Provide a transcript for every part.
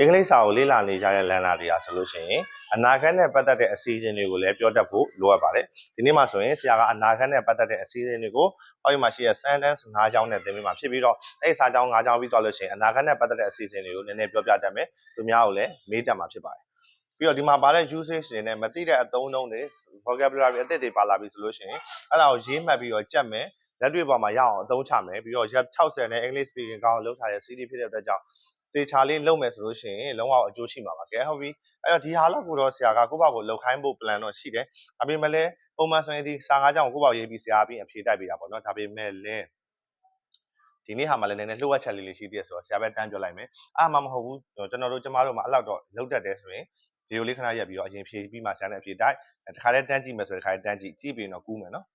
အင်္ဂလိပ်စာကိုလေ့လာနေကြတဲ့လန်နာတွေကဆိုလို့ရှိရင်အနာဂတ်နဲ့ပတ်သက်တဲ့အစီအစဉ်တွေကိုလည်းပြောတတ်ဖို့လိုအပ်ပါတယ်ဒီနေ့မှာဆိုရင်ဆရာကအနာဂတ်နဲ့ပတ်သက်တဲ့အစီအစဉ်တွေကိုဟောဒီမှာရှိတဲ့ sentence ၅ချောင်းနဲ့သင်ပေးမှာဖြစ်ပြီးတော့အဲ့ဒီစာကြောင်း၅ချောင်းပြီးတော့လို့ရှိရင်အနာဂတ်နဲ့ပတ်သက်တဲ့အစီအစဉ်တွေကိုနည်းနည်းပြောပြတတ်မယ်သူများကိုလည်းမေးတတ်မှာဖြစ်ပါတယ်ပြီးတော့ဒီမှာပါတဲ့ usage တွေနဲ့မသိတဲ့အသုံးအနှုန်းတွေ vocabulary အသစ်တွေပါလာပြီဆိုလို့ရှိရင်အဲ့ဒါကိုရေးမှတ်ပြီးတော့ကြက်မယ်လက်တွေ့ပေါ်မှာရအောင်အသုံးချမယ်ပြီးတော့ရက်60နဲ့ English speaking ကောင်းအောင်လုပ်ထားတဲ့ CD ဖြစ်တဲ့အတွက်ကြောင့် တေချာလေးလုပ်မယ်ဆိုလို့ရှိရင်လုံးဝအကျိုးရှိမှာပါကဲဟုတ်ပြီအဲ့တော့ဒီဟာလောက်ကိုတော့ဆရာကကိုယ့်ဘာကိုလောက်ခိုင်းဖို့ plan တော့ရှိတယ်ဒါပေမဲ့လည်းပုံမှန်ဆိုရင်ဒီစာကားကြောင့်ကိုယ့်ဘာရေးပြီးဆရာပြီးအဖြေတိုက်ပေးတာပေါ့နော်ဒါပေမဲ့လည်းဒီနေ့ဟာမှလည်းနည်းနည်းလှုပ်ဝက်ချက်လေးလေးရှိသေးတယ်ဆိုတော့ဆရာပဲတန်းပြောလိုက်မယ်အားမှမဟုတ်ဘူးကျွန်တော်တို့ကျမတို့မှအဲ့လောက်တော့လောက်တတ်တယ်ဆိုရင်ဗီဒီယိုလေးခဏရက်ပြီးတော့အရင်ဖြေပြီးမှဆရာနဲ့အဖြေတိုက်တခါတည်းတန်းကြည့်မယ်ဆိုရင်တခါတည်းတန်းကြည့်ကြည့်ပြီးတော့ကူးမယ်နော်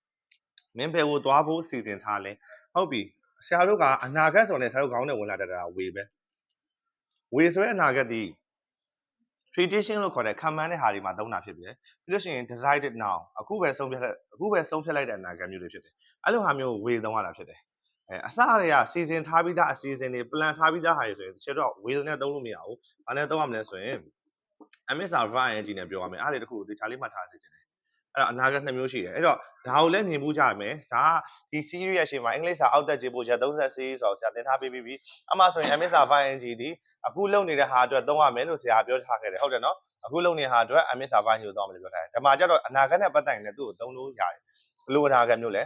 မင်းဘယ်ကိုသွားဖို့စီစဉ်ထားလဲဟုတ်ပြီဆရာတို့ကအနာဂတ်ဆိုရင်ဆရာတို့ခေါင်းနဲ့ဝင်လာတတ်တာဝေပဲ ဝေဆိုတဲ့အနာဂတ်ဒီ prediction လို့ခေါ်တဲ့ခံမှန်းတဲ့ဟာတွေမှာသုံးတာဖြစ်ပြီ။ပြီးလို့ရှိရင် decided now အခုပဲဆုံးဖြတ်လိုက်အခုပဲဆုံးဖြတ်လိုက်တဲ့အနာဂတ်မျိုးတွေဖြစ်တယ်။အဲ့လိုဟာမျိုးဝေသုံးရတာဖြစ်တယ်။အဲအစအရေကစီစဉ်ထားပြီးသားအစီအစဉ်တွေ plan ထားပြီးသားဟာတွေဆိုရင်တချို့တော့ဝေနဲ့သုံးလို့မရဘူး။ဘာနဲ့သုံးရမလဲဆိုရင် MSR VING နဲ့ပြောရမယ်။အားလေတစ်ခုကိုသေချာလေးမှတ်ထားစေချင်တယ်။ အဲ့တော့အနာဂတ်နှစ်မျိုးရှိတယ်။အဲ့တော့ဒါကိုလည်းမြင်မှုကြရမယ်။ဒါကဒီ series ရဲ့အချိန်မှာအင်္ဂလိပ်စာအောက်တက်ခြေပို့ချက်30 series ဆိုတော့ဆရာသင်ထားပေးပြီးပြီ။အမှဆိုရင် MSR VING ဒီအခုလုပ်နေတဲ့ဟာအတွက်သုံးရမယ်လို့ဆရာပြောထားခဲ့တယ်ဟုတ်တယ်နော်အခုလုပ်နေတဲ့ဟာအတွက် MSR server ညို့သုံးမယ်လို့ပြောထားတယ်ဒါမှကျတော့အနာဂတ်နဲ့ပတ်သက်ရင်လည်းသူ့ကိုသုံးလို့ရတယ်ဘယ်လိုအနာဂတ်မျိုးလဲ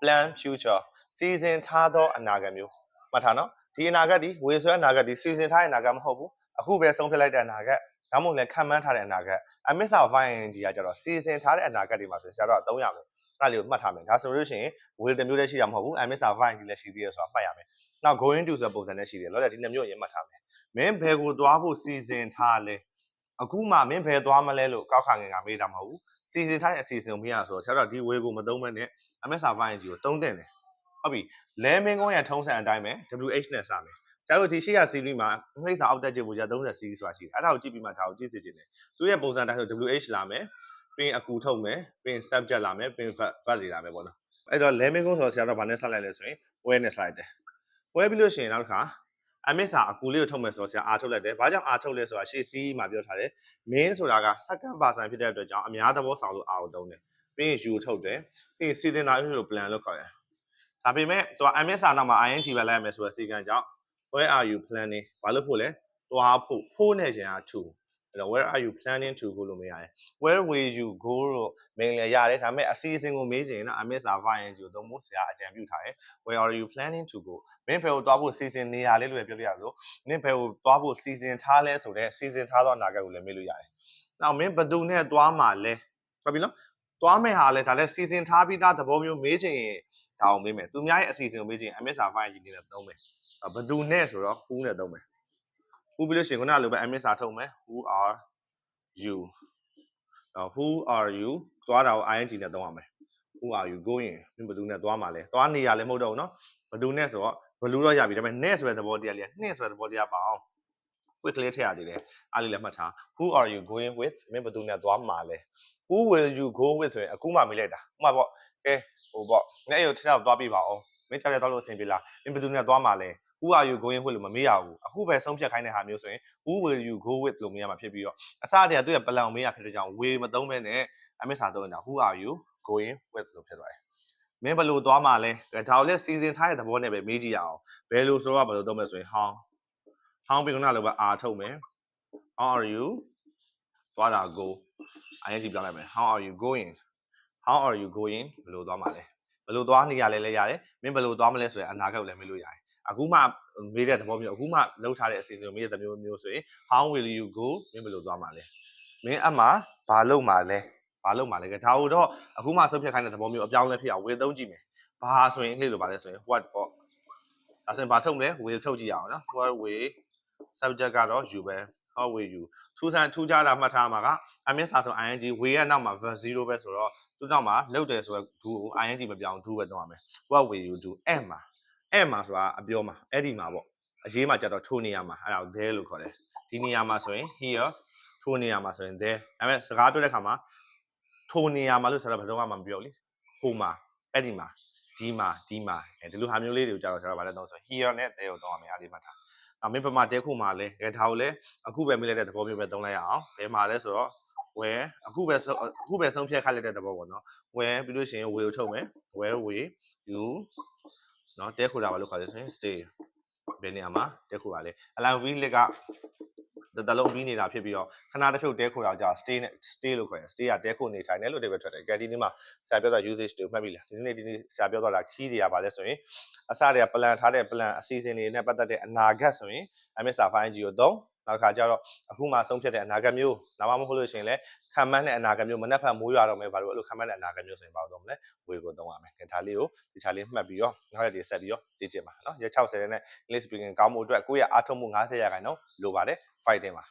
plan future စီစဉ်ထားသောအနာဂတ်မျိုးမှတ်ထားနော်ဒီအနာဂတ်ဒီဝေဆွဲအနာဂတ်ဒီစီစဉ်ထားတဲ့အနာဂတ်မဟုတ်ဘူးအခုပဲဆုံးဖြတ်လိုက်တဲ့အနာဂတ် ဒါမှမဟုတ်လည်းခံမှန်းထားတဲ့အနာဂတ် MSR VING ကကျတော့စီစဉ်ထားတဲ့အနာဂတ်တွေမှာဆိုဆရာတို့ကသုံးရမယ်အဲ့လိုမှတ်ထားမယ်ဒါဆိုလို့ရှိရင် will တစ်မျိုးတည်းရှိတာမဟုတ်ဘူး MSR VING လည်းရှိသေးတယ်ဆိုတာမှတ်ရမယ်နောက် going to ဆိုတဲ့ပုံစံနဲ့ရှိတယ်လောလောဆယ်ဒီနှစ်မျိုးရင်မှတ်ထားမယ်မင်းဘယ်ကိုသွားဖို့စီစဉ်ထားလဲအခုမှမင်းဘယ်သွားမလဲလို့ကောက်ခါငင်ကမေးတာမဟုတ်ဘူးစီစဉ်ထားတဲ့အစီအစဉ်ကိုမရဆိုတော့ဆရာတို့ဒီဝေကိုမသုံးမနဲ့ MSR VING ကိုသုံးတဲ့တယ်ဟုတ်ပြီလဲမင်းကုန်းရဲ့ထုံးစံအတိုင်းပဲ WH နဲ့စမယ် ဆရာတို့ဒီရှေ့ရ series မှာအင်္ဂလိပ်စာအောက်တက်ကြည့်ဖို့じゃ30 series ဆိုတာရှိတယ်အဲ့ဒါကိုကြည့်ပြီးမှဒါကိုကြည့်စီခြင်းတယ်သူရဲ့ပုံစံတိုင်းဆို WH လာမယ်ပြီးရင်အကူထုတ်မယ်ပြီးရင် subject လာမယ်ပြီးရင် verb တွေလာမယ်ပေါ့နော်အဲ့တော့လဲမင်းကုန်းဆိုတော့ဆရာတို့ဗာနဲ့ဆက်လိုက်လဲဆိုရင် where နဲ့ slide တယ်ဝဲပြီးလို့ရှိရင်နောက်တစ်ခါ MS စာအကူလေးကိုထုတ်မယ်ဆိုတော့ဆရာအားထုတ်လိုက်တယ်။ဘာကြောင့်အားထုတ်လဲဆိုတာရှေ့စီးမှာပြောထားတယ်။ main ဆိုတာက second person ဖြစ်တဲ့အတွက်ကြောင့်အများသဘောဆောင်လို့အားကိုသုံးတယ်။ပြီးရင် U ထုတ်တယ်။ပြီးရင် season တာလို့ plan လို့ခေါ်တယ်။ဒါပေမဲ့သူက MS စာနောက်မှာ ING ပဲလိုက်ရမယ်ဆိုတဲ့စီကံကြောင့် where are you planning ဘာလို့ဖို့လဲ။သွားဖို့ဖို့နဲ့ခြင်းအား to အဲ့တော့ where are you planning to go လို့မရရင် where will you go လို့ main လေရတယ်ဒါပေမဲ့အစီအစဉ်ကိုမေးချင်ရင်တော့ MS server ING ကိုသုံးဖို့ဆရာအကြံပြုထားတယ် where are you planning to go မင်းဘယ်ကိုသွားဖို့စီစဉ်နေရလဲလို့ပြောပြရလို့မင်းဘယ်ကိုသွားဖို့စီစဉ်ထားလဲဆိုတော့စီစဉ်ထားသောအနာဂတ်ကိုလည်းမေးလို့ရတယ်။နောက်မင်းဘယ်သူနဲ့သွားမှာလဲဟုတ်ပြီနော်။သွားမယ့်ဟာလဲဒါလည်းစီစဉ်ထားပြီးသားသဘောမျိုးမေးချင်ရင်ဒါအောင်မေးမယ်။သူများရဲ့အစီအစဉ်ကိုမေးချင်ရင် MS server ING နဲ့သုံးမယ်။ ဘယ်သူနဲ့ဆိုတော့ who နဲ့သုံးမယ်။ who ပြီးလို့ရှိရင်ခုနကလိုပဲ MS စာထုတ်မယ် who are you တော့ who are you သွားတာကို ing နဲ့သုံးရမယ် who are you going မင်းဘယ်သူနဲ့သွားမှာလဲသွားနေရလဲမဟုတ်တော့ဘူးเนาะဘယ်သူနဲ့ဆိုတော့ဘယ်လိုတော့ရပြီဒါပေမဲ့ net ဆိုတဲ့သဘောတရားလေးကနှင့်ဆိုတဲ့သဘောတရားပါအောင် quick လေးထည့်ရသေးတယ်အားလေးလည်းမှတ်ထား who are you going with မင်းဘယ်သူနဲ့သွားမှာလဲ who will you go with ဆိုရင်အခုမှမေးလိုက်တာဥပမာပေါ့ကဲဟိုပေါ့ငါ့ရုပ်ထက်တော့သွားပြပါအောင်မင်းတက်တက်သွားလို့အဆင်ပြေလားမင်းဘယ်သူနဲ့သွားမှာလဲ who are you going with လို့မမေးရဘူးအခုပဲဆုံးဖြတ်ခိုင်းတဲ့ဟာမျိုးဆိုရင် who will you go with လို့မေးရမှာဖြစ်ပြီးတော့အစတည်းကသူ့ရဲ့ plan ကိုမေးရဖြစ်တဲ့ကြောင့် way မသုံးဘဲနဲ့အမစ်စာသုံးနေတာ who are you going with လို့ဖြစ်သွားတယ်မင်းဘယ်လိုသွားမှာလဲဒါကိုလည်းစီစဉ်ထားတဲ့သဘောနဲ့ပဲမေးကြည့်ရအောင်ဘယ်လိုဆိုတော့ဘယ်လိုသုံးမလဲဆိုရင် how how ပြီးခုနလိုပဲ r ထုတ်မယ် how are you သွားတာ go ing ပြောင်းလိုက်မယ် how are you going how are you going ဘယ်လိုသွားမှာလဲဘယ်လိုသွားနေရလဲလဲရတယ်မင်းဘယ်လိုသွားမလဲဆိုရင်အနာဂတ်ကိုလည်းမေးလို့ရတယ် အခုမှမေးတဲ့သဘောမျိုးအခုမှလောက်ထားတဲ့အစီအစဉ်ကိုမေးတဲ့သဘောမျိုးဆိုရင် how will you go မင်းဘယ်လိုသွားမှာလဲမင်းအမှဘာလုပ်မှာလဲဘာလုပ်မှာလဲကဒါကိုတော့အခုမှဆုတ်ဖြတ်ခိုင်းတဲ့သဘောမျိုးအပြောင်းလဲဖြစ်အောင်ဝေသုံးကြည့်မယ်ဘာဆိုရင်အင်္ဂလိပ်လိုပါလဲဆိုရင် what ပေါ့ဒါဆိုရင်ဘာထုတ်မလဲဝေထုတ်ကြည့်ရအောင်နော် what way subject ကတော့ you ပဲ how will you ထူးဆန်းထူးခြားတာမှတ်ထားမှာက i mean စာဆို ing way ရဲ့နောက်မှာ verb 0ပဲဆိုတော့သူ့နောက်မှာလုပ်တယ်ဆိုတော့ do ကို ing မပြောင်း do ပဲသုံးရမယ် what will you do အဲ့မှာ အဲ့မှာဆိုတာအပြောမှာအဲ့ဒီမှာပေါ့အရေးမှာကြတော့ထိုးနေရမှာအဲ့ဒါကို there လို့ခေါ်တယ်ဒီနေရာမှာဆိုရင် here ထိုးနေရမှာဆိုရင် there ဒါပေမဲ့စကားပြောတဲ့ခါမှာထိုးနေရမှာလို့ဆိုတော့ဘယ်တော့မှမပြောလေဟိုမှာအဲ့ဒီမှာဒီမှာဒီမှာအဲဒီလိုဟာမျိုးလေးတွေကိုကြတော့ဆရာတို့ဗာလဲတော့ဆို here နဲ့ there ကိုသုံးရမယ်အားလေးမှတ်ထားအမင်းပမာတဲခုမှာလဲအဲဒါကိုလဲအခုပဲမိလိုက်တဲ့သဘောမျိုးပဲသုံးလိုက်ရအောင်ဘယ်မှာလဲဆိုတော့ where အခုပဲဆုံးအခုပဲဆုံးဖြတ်ခိုင်းလိုက်တဲ့သဘောပေါ့နော် where ပြီးလို့ရှိရင် will ထုတ်မယ် where we you နော်တဲခုတာပါလို့ခေါ်တယ်ဆိုရင် stay ဘယ်နေရာမှာတဲခုပါလဲအလန် we လက်ကတတလုံးပြီးနေတာဖြစ်ပြီးတော့ခဏတစ်ဖြုတ်တဲခုတာကြာ stay နဲ့ stay လို့ခေါ်တယ် stay ကတဲခုနေထိုင်တယ်လို့အဓိပ္ပာယ်ထွက်တယ်ကြဒီနေ့မှာဆရာပြောတာ usage တွေမှတ်ပြီလားဒီနေ့ဒီနေ့ဆရာပြောသွားတာ key တွေကပါလဲဆိုရင်အစတွေက plan ထားတဲ့ plan အစီအစဉ်တွေနဲ့ပတ်သက်တဲ့အနာဂတ်ဆိုရင် MSR 5G ကိုသုံး နောက်တစ်ခါကျတော့အခုမှဆုံးဖြတ်တဲ့အနာဂတ်မျိုးဒါမှမဟုတ်လို့ရှိရင်လည်းခံမှန်းတဲ့အနာဂတ်မျိုးမနှက်ဖက်မိုးရွာတော့မယ်ဘာလို့အဲ့လိုခံမှန်းတဲ့အနာဂတ်မျိုးဆိုရင်ဘာလို့သုံးမလဲဝေကိုသုံးရမယ်။ဒါလေးကိုဒီချာလေးမှတ်ပြီးတော့နောက်ရက်တွေဆက်ပြီးတော့လေ့ကျင့်ပါနော်။ရက်60နဲ့ English speaking ကောင်းမှုအတွက်ကိုယ့်ရဲ့အားထုတ်မှု90ရာခိုင်နှုန်းလိုပါတယ် fighting ပါ